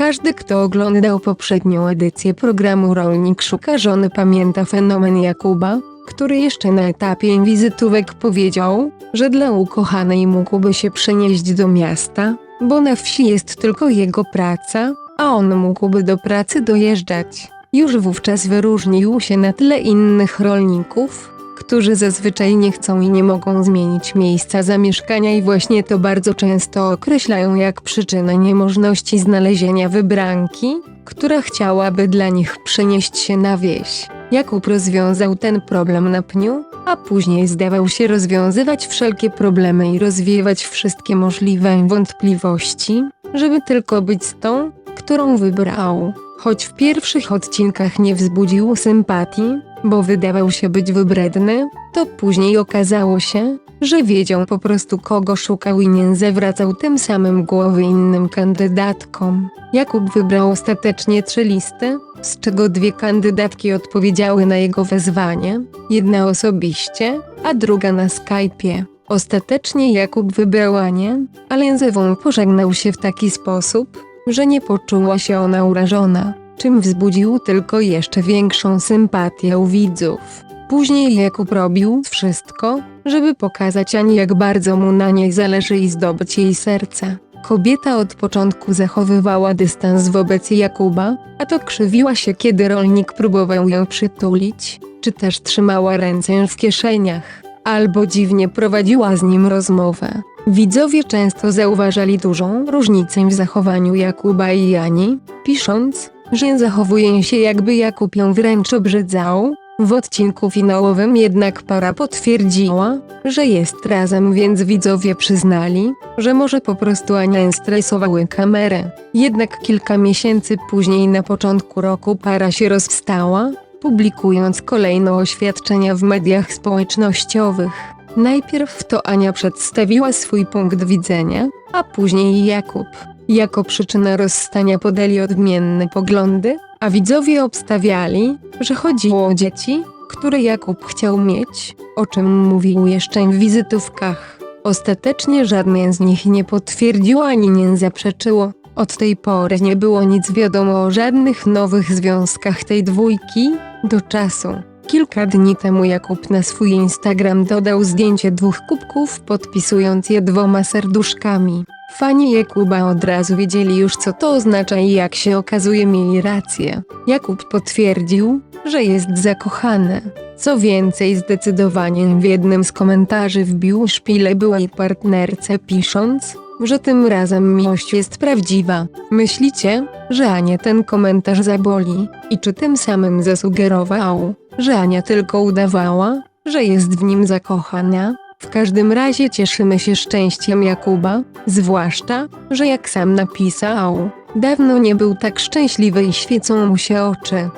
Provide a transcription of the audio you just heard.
Każdy, kto oglądał poprzednią edycję programu Rolnik Szuka Żony pamięta fenomen Jakuba, który jeszcze na etapie wizytówek powiedział, że dla ukochanej mógłby się przenieść do miasta, bo na wsi jest tylko jego praca, a on mógłby do pracy dojeżdżać. Już wówczas wyróżnił się na tle innych rolników, którzy zazwyczaj nie chcą i nie mogą zmienić miejsca zamieszkania i właśnie to bardzo często określają jak przyczynę niemożności znalezienia wybranki, która chciałaby dla nich przenieść się na wieś. Jakub rozwiązał ten problem na pniu, a później zdawał się rozwiązywać wszelkie problemy i rozwiewać wszystkie możliwe wątpliwości, żeby tylko być z tą, którą wybrał. Choć w pierwszych odcinkach nie wzbudził sympatii, bo wydawał się być wybredny, to później okazało się, że wiedział po prostu kogo szukał i nie zawracał tym samym głowy innym kandydatkom. Jakub wybrał ostatecznie trzy listy, z czego dwie kandydatki odpowiedziały na jego wezwanie, jedna osobiście, a druga na Skype'ie. Ostatecznie Jakub wybrał Anię, ale z pożegnał się w taki sposób, że nie poczuła się ona urażona, czym wzbudził tylko jeszcze większą sympatię u widzów. Później Jakub robił wszystko, żeby pokazać Ani jak bardzo mu na niej zależy i zdobyć jej serce. Kobieta od początku zachowywała dystans wobec Jakuba, a to krzywiła się kiedy rolnik próbował ją przytulić, czy też trzymała ręce w kieszeniach, albo dziwnie prowadziła z nim rozmowę. Widzowie często zauważali dużą różnicę w zachowaniu Jakuba i Jani, pisząc, że zachowuje się jakby Jakub ją wręcz obrzydzał. W odcinku finałowym jednak para potwierdziła, że jest razem, więc widzowie przyznali, że może po prostu Ania stresowały kamerę. Jednak kilka miesięcy później na początku roku para się rozstała, publikując kolejne oświadczenia w mediach społecznościowych. Najpierw to Ania przedstawiła swój punkt widzenia, a później Jakub. Jako przyczynę rozstania podali odmienne poglądy, a widzowie obstawiali, że chodziło o dzieci, które Jakub chciał mieć, o czym mówił jeszcze w wizytówkach. Ostatecznie żadne z nich nie potwierdziło ani nie zaprzeczyło. Od tej pory nie było nic wiadomo o żadnych nowych związkach tej dwójki, do czasu. Kilka dni temu Jakub na swój Instagram dodał zdjęcie dwóch kubków, podpisując je dwoma serduszkami. Fani Jakuba od razu wiedzieli już co to oznacza i jak się okazuje mieli rację. Jakub potwierdził, że jest zakochany. Co więcej zdecydowanie w jednym z komentarzy wbił szpilę byłej partnerce pisząc, że tym razem miłość jest prawdziwa. Myślicie, że Anię ten komentarz zaboli? I czy tym samym zasugerował, że Ania tylko udawała, że jest w nim zakochana? W każdym razie cieszymy się szczęściem Jakuba, zwłaszcza, że jak sam napisał, dawno nie był tak szczęśliwy i świecą mu się oczy.